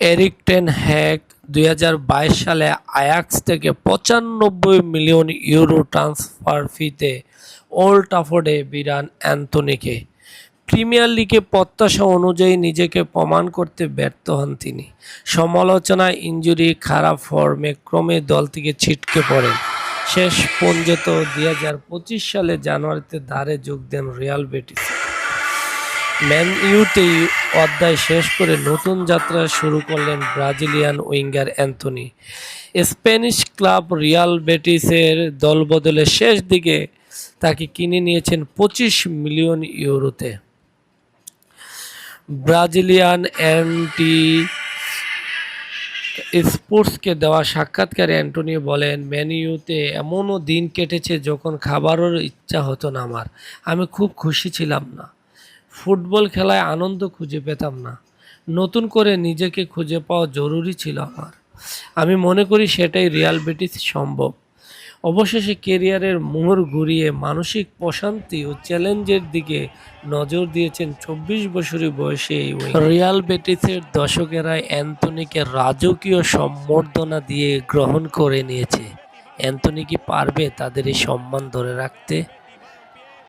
Eric ten hag দুই সালে Ajax থেকে পঁচানব্বই মিলিয়ন ইউরো ট্রান্সফার ফিতে ওল্ড ট্রাফোর্ডে বিরান অ্যান্থনিকে। প্রিমিয়ার লিগে প্রত্যাশা অনুযায়ী নিজেকে প্রমাণ করতে ব্যর্থ হন তিনি। সমালোচনায় ইনজুরি খারাপ ফর্মে ক্রমে দল থেকে ছিটকে পড়েন। শেষ পর্যন্ত দুই হাজার পঁচিশ সালে জানুয়ারিতে ধারে যোগ দেন রিয়াল বেটিস। ম্যান ইউতেই অধ্যায় শেষ করে নতুন যাত্রা শুরু করলেন Brazilian winger Antony. Spanish club Real বেটিসের দলবদলের শেষ দিকে তাকে কিনে নিয়েছেন পঁচিশ মিলিয়ন ইউরোতে। ব্রাজিলিয়ান অ্যান্টি স্পোর্টসকে দেওয়া সাক্ষাৎকারে অ্যান্টনি বলেন ম্যানিউতে এমনও দিন কেটেছে যখন খাবারের ইচ্ছা হতো না আমার। আমি খুব খুশি ছিলাম না। ফুটবল খেলায় আনন্দ খুঁজে পেতাম না। নতুন করে নিজেকে খুঁজে পাওয়া জরুরি ছিল আমার। আমি মনে করি সেটাই রিয়াল বেটিস সম্ভব। অবশেষে কেরিয়ারের মোড় ঘুরিয়ে মানসিক প্রশান্তি ও চ্যালেঞ্জের দিকে নজর দিয়েছেন চব্বিশ বছরের বয়সে এই রিয়াল বেটিসের দর্শকেরা অ্যান্থনিকে রাজকীয় সম্বর্ধনা দিয়ে গ্রহণ করে নিয়েছে। অ্যান্থনি কি পারবে তাদের এই সম্মান ধরে রাখতে?